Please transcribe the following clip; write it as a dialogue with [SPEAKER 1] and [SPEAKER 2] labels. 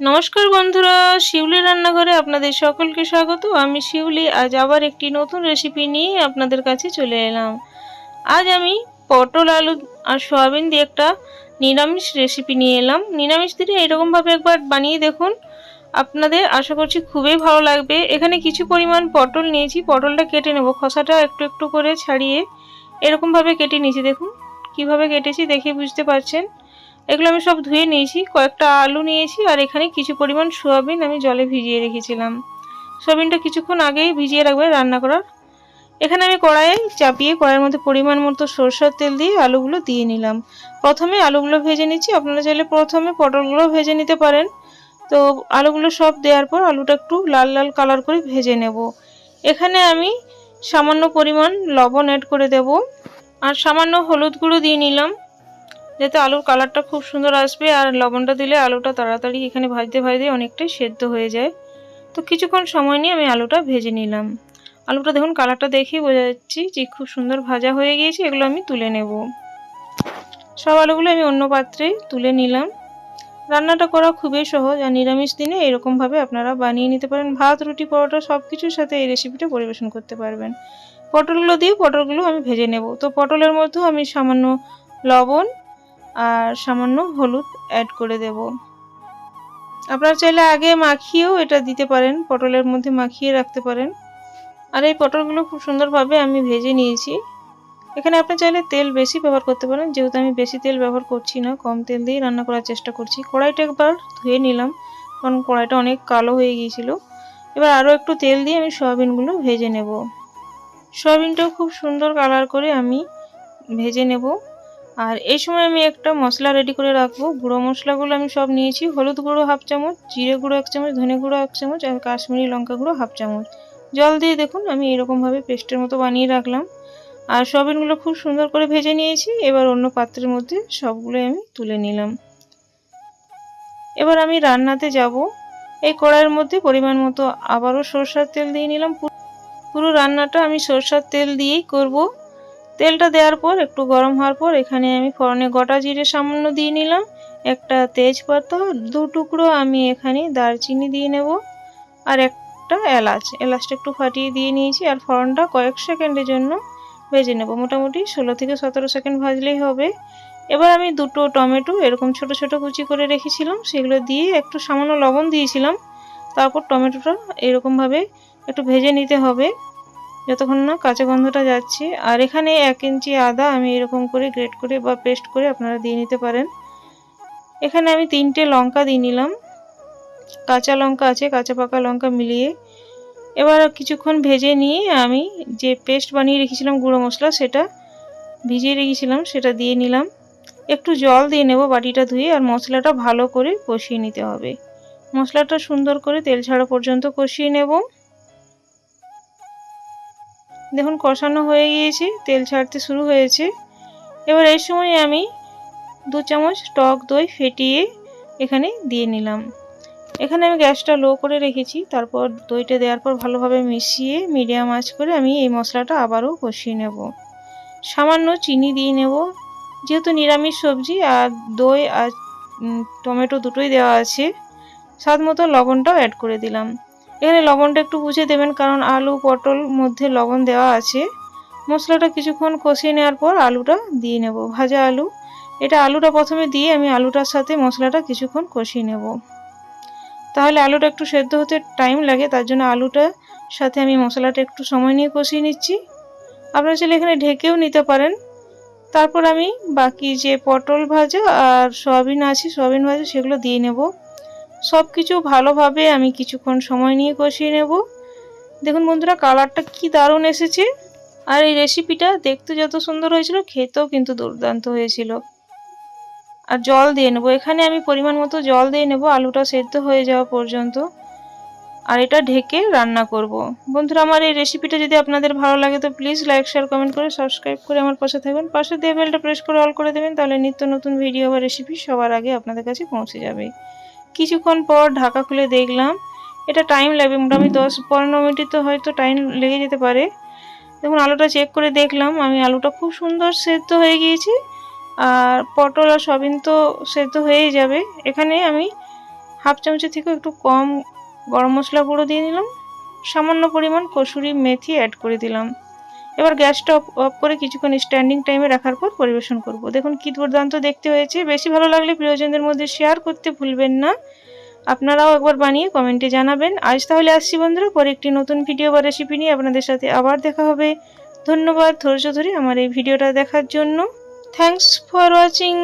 [SPEAKER 1] নমস্কার বন্ধুরা, শিউলি রান্নাঘরে আপনাদের সকলকে স্বাগত। আমি শিউলি, আজ আবার একটি নতুন রেসিপি নিয়ে আপনাদের কাছে চলে এলাম। আজ আমি পটল, আলু আর সয়াবিন দিয়ে একটা নিরামিষ রেসিপি নিয়ে এলাম। নিরামিষ দিনে এরকমভাবে একবার বানিয়ে দেখুন। আপনাদের আশা করছি খুবই ভালো লাগবে। এখানে কিছু পরিমাণ পটল নিয়েছি। পটলটা কেটে নেব। খসাটা একটু একটু করে ছাড়িয়ে এরকমভাবে কেটে নিয়েছি। দেখুন, কীভাবে কেটেছি দেখে বুঝতে পারছেন। এগুলো আমি সব ধুয়ে নিয়েছি, কয়েকটা আলু নিয়েছি আর এখানে কিছু পরিমাণ সোয়াবিন আমি জলে ভিজিয়ে রেখেছিলাম। সোয়াবিনটা কিছুক্ষণ আগেই ভিজিয়ে রাখবে রান্না করার। এখানে আমি কড়াইয়ে চাপিয়ে কড়াইয়ের মধ্যে পরিমাণ মতো সরষের তেল দিয়ে আলুগুলো দিয়ে নিলাম। প্রথমে আলুগুলো ভেজে নিচ্ছি, আপনারা চাইলে প্রথমে পটলগুলো ভেজে নিতে পারেন। তো আলুগুলো সব দেওয়ার পর আলুটা একটু লাল লাল কালার করে ভেজে নেব। এখানে আমি সামান্য পরিমাণ লবণ অ্যাড করে দেব। আর সামান্য হলুদ গুঁড়ো দিয়ে নিলাম। যাতে আলুর কালারটা খুব সুন্দর আসবে আর লবণটা দিলে আলুটা তাড়াতাড়ি এখানে ভাজতে ভাজতে অনেকটাই সেদ্ধ হয়ে যায়। তো কিছুক্ষণ সময় নিয়ে আমি আলুটা ভেজে নিলাম। আলুটা দেখুন কালারটা দেখেই বোঝা যাচ্ছি যে খুব সুন্দর ভাজা হয়ে গিয়েছে, এগুলো আমি তুলে নেব। সব আলুগুলো আমি অন্য পাত্রে তুলে নিলাম। রান্নাটা করা খুবই সহজ আর নিরামিষ দিনে এরকমভাবে আপনারা বানিয়ে নিতে পারেন। ভাত, রুটি, পরোটা সব কিছুর সাথে এই রেসিপিটা পরিবেশন করতে পারবেন। পটলগুলো দিয়ে পটলগুলো আমি ভেজে নেব। তো পটলের মধ্যেও আমি সামান্য লবণ আর সামান্য হলুদ অ্যাড করে দেব। আপনারা চাইলে আগে মাখিয়েও এটা দিতে পারেন, পটলের মধ্যে মাখিয়ে রাখতে পারেন। আর এই পটলগুলো খুব সুন্দরভাবে আমি ভেজে নিয়েছি। এখানে আপনি চাইলে তেল বেশি ব্যবহার করতে পারেন, যেহেতু আমি বেশি তেল ব্যবহার করছি না, কম তেল দিয়েই রান্না করার চেষ্টা করছি। কড়াইটা একবার ধুয়ে নিলাম, কারণ কড়াইটা অনেক কালো হয়ে গিয়েছিল। এবার আরও একটু তেল দিয়ে আমি সয়াবিনগুলো ভেজে নেব। সয়াবিনটাও খুব সুন্দর কালার করে আমি ভেজে নেব। আর এই সময় আমি একটা মশলা রেডি করে রাখব। গুঁড়ো মশলাগুলো আমি সব নিয়েছি। হলুদ গুঁড়ো হাফ চামচ, জিরে গুঁড়ো এক চামচ, ধনে গুঁড়ো এক চামচ আর কাশ্মীরি লঙ্কা গুঁড়ো হাফ চামচ। জল দিয়ে দেখুন, আমি এরকমভাবে পেস্টের মতো বানিয়ে রাখলাম। আর সবিনগুলো খুব সুন্দর করে ভেজে নিয়েছি। এবার অন্য পাত্রের মধ্যে সবগুলো আমি তুলে নিলাম। এবার আমি রান্নাতে যাব। এই কড়াইয়ের মধ্যে পরিমাণ মতো আবারও সরষার তেল দিয়ে নিলাম। পুরো রান্নাটা আমি সরষার তেল দিয়েই করব। তেলটা দেওয়ার পর, একটু গরম হওয়ার পর, এখানে আমি ফোড়নে গোটা জিরে সামান্য দিয়ে নিলাম। একটা তেজপাতা, দু টুকরো আমি এখানে দারচিনি দিয়ে নেব। আর একটা এলাচ, এলাচটা একটু ফাটিয়ে দিয়ে নিয়েছি। আর ফোড়নটা কয়েক সেকেন্ডের জন্য ভেজে নেব। মোটামুটি ষোলো থেকে সতেরো সেকেন্ড ভাজলেই হবে। এবার আমি দুটো টমেটো, এরকম ছোট ছোট কুচি করে রেখেছিলাম, সেগুলো দিয়ে একটু সামান্য লবণ দিয়েছিলাম। তারপর টমেটোটা এরকমভাবে একটু ভেজে নিতে হবে। যতক্ষণ না কাঁচা গন্ধটা যাচ্ছে। আর এখানে এক ইঞ্চি আদা আমি এরকম করে গ্রেট করে বা পেস্ট করে আপনারা দিয়ে নিতে পারেন। এখানে আমি তিনটে লঙ্কা দিয়ে নিলাম। কাঁচা লঙ্কা আছে, কাঁচা পাকা লঙ্কা মিলিয়ে। এবার কিছুক্ষণ ভেজে নিয়ে আমি যে পেস্ট বানিয়ে রেখেছিলাম গুঁড়ো মশলা, সেটা ভিজিয়ে রেখেছিলাম, সেটা দিয়ে নিলাম। একটু জল দিয়ে নেব বাটিটা ধুয়ে, আর মশলাটা ভালো করে কষিয়ে নিতে হবে। মশলাটা সুন্দর করে তেল ছাড়া পর্যন্ত কষিয়ে নেব। দেখুন কষানো হয়ে গিয়েছে, তেল ছাড়তে শুরু হয়েছে। এবার এই সময় আমি দু চামচ টক দই ফেটিয়ে এখানে দিয়ে নিলাম। এখানে আমি গ্যাসটা লো করে রেখেছি, তারপর দইটা দেওয়ার পর ভালোভাবে মিশিয়ে মিডিয়াম আঁচ করে আমি এই মশলাটা আবারও কষিয়ে নেব। সামান্য চিনি দিয়ে নেব, যেহেতু নিরামিষ সবজি আর দই আর টমেটো দুটোই দেওয়া আছে, স্বাদ মতো লবণটাও অ্যাড করে দিলাম। এখানে লবণটা একটু বুঝে দেবেন, কারণ আলু, পটল মধ্যে লবণ দেওয়া আছে। মশলাটা কিছুক্ষণ কষিয়ে নেওয়ার পর আলুটা দিয়ে নেব, ভাজা আলু। এটা আলুটা প্রথমে দিয়ে আমি আলুটার সাথে মশলাটা কিছুক্ষণ কষিয়ে নেব। তাহলে আলুটা একটু সেদ্ধ হতে টাইম লাগে, তার জন্য আলুটার সাথে আমি মশলাটা একটু সময় নিয়ে কষিয়ে নিচ্ছি। আপনারা চাইলে এখানে ঢেকেও নিতে পারেন। তারপর আমি বাকি যে পটল ভাজা আর সয়াবিন আছে, সয়াবিন ভাজা সেগুলো দিয়ে নেব। সব কিছু ভালোভাবে আমি কিছুক্ষণ সময় নিয়ে কষিয়ে নেব। দেখুন বন্ধুরা, কালারটা কি দারুণ এসেছে। আর এই রেসিপিটা দেখতে যত সুন্দর হয়েছিল, খেতেও কিন্তু দুর্দান্ত হয়েছিল। আর জল দিয়ে নেব। এখানে আমি পরিমাণ মতো জল দিয়ে নেব। আলুটা সেদ্ধ হয়ে যাওয়া পর্যন্ত। আর এটা ঢেকে রান্না করব। বন্ধুরা, আমার এই রেসিপিটা যদি আপনাদের ভালো লাগে, তো প্লিজ লাইক শেয়ার কমেন্ট করে সাবস্ক্রাইব করে আমার পাশে থাকবেন। পাশে দিয়ে বেলটা প্রেস করে অল করে দেবেন, তাহলে নিত্য নতুন ভিডিও বা রেসিপি সবার আগে আপনাদের কাছে পৌঁছে যাবে। কিছুক্ষণ পর ঢাকা খুলে দেখলাম, এটা টাইম লাগবে মোটামুটি দশ পনেরো মিনিট তো হয়তো টাইম লেগে যেতে পারে। দেখুন, আলুটা চেক করে দেখলাম, আমি আলুটা খুব সুন্দর সেদ্ধ হয়ে গিয়েছি, আর পটল আর সবিন তো সেদ্ধ হয়েই যাবে। এখানে আমি হাফ চামচের থেকেও একটু কম গরম মশলা গুঁড়ো দিয়ে দিলাম সামান্য পরিমাণ কসুরি মেথি অ্যাড করে দিলাম। এবার গ্যাসটা অফ অফ করে কিছুক্ষণ স্ট্যান্ডিং টাইমে রাখার পর পরিবেশন করব। দেখুন কী দুর্দান্ত দেখতে হয়েছে। বেশি ভালো লাগলে প্রিয়জনদের মধ্যে শেয়ার করতে ভুলবেন না। আপনারাও একবার বানিয়ে কমেন্টে জানাবেন। আজ তাহলে আসছি বন্ধুরা, পরে একটি নতুন ভিডিও বা রেসিপি নিয়ে আপনাদের সাথে আবার দেখা হবে। ধন্যবাদ ধৈর্য ধরে আমার এই ভিডিওটা দেখার জন্য। Thanks for watching